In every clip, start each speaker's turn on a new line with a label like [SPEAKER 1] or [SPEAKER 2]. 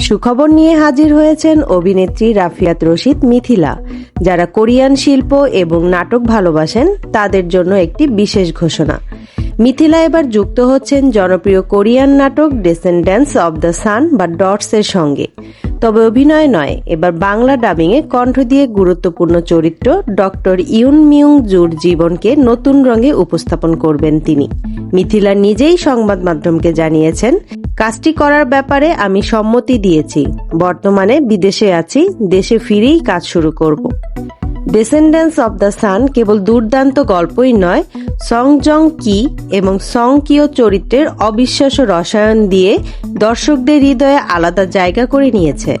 [SPEAKER 1] সুখবর নিয়ে হাজির হয়েছেন অভিনেত্রী রাফিয়াত রশিদ মিথিলা, যারা কোরিয়ান শিল্প এবং নাটক ভালোবাসেন তাদের জন্য একটি বিশেষ ঘোষণা। মিথিলা এবার যুক্ত হচ্ছেন জনপ্রিয় কোরিয়ান নাটক ডেসেন্ডেন্স অব দ্য সান বা ডটস এর সঙ্গে। তবে অভিনয় নয়, এবার বাংলা ডাবিংয়ে কণ্ঠ দিয়ে গুরুত্বপূর্ণ চরিত্র ডক্টর ইউন মিউং জুর জীবনকে নতুন রঙে উপস্থাপন করবেন তিনি। মিথিলা নিজেই সংবাদ মাধ্যমকে জানিয়েছেন, কাজটি করার ব্যাপারে আমি সম্মতি দিয়েছি। বর্তমানে বিদেশে আছি, দেশে ফিরেই কাজ শুরু করব। ডেসেন্ডেন্স অব দ্য সান কেবল দুর্দান্ত গল্পই নয় সং জং কি এবং সং কিও চরিত্রের অবিশ্বাস্য রসায়ন দিয়ে দর্শকদের হৃদয়ে আলাদা জায়গা করে নিয়েছে।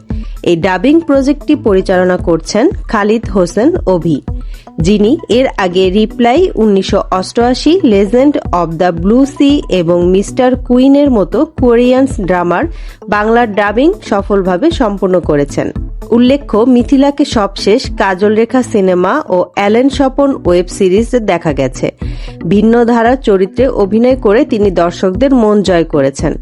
[SPEAKER 1] এই ডাবিং প্রজেক্টটি পরিচালনা করছেন খালিদ হোসেন অভি, যিনি এর আগে রিপ্লাই উনিশশো অষ্টআশি legend of the blue sea এবং মিস্টার কুইনের মতো কোরিয়ান্স ড্রামার বাংলার ডাবিং সফলভাবে সম্পূর্ণ করেছেন। উল্লেখ্য, মিথিলাকে সবশেষ কাজল রেখা সিনেমা ও অ্যালেন স্বপন ওয়েব সিরিজে দেখা গেছে। ভিন্ন ধারার চরিত্রে অভিনয় করে তিনি দর্শকদের মন জয় করেছেন।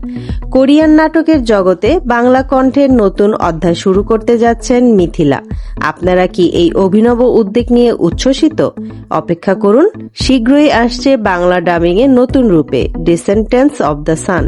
[SPEAKER 1] কোরিয়ান নাটকের জগতে বাংলা কণ্ঠের নতুন অধ্যায় শুরু করতে যাচ্ছেন মিথিলা। আপনারা কি এই অভিনব উদ্যোগ নিয়ে উচ্ছ্বসিত? অপেক্ষা করুন, শীঘ্রই আসছে বাংলা ডাবিংয়ে নতুন রূপে ডিসেন্টেন্স অব দ্য সান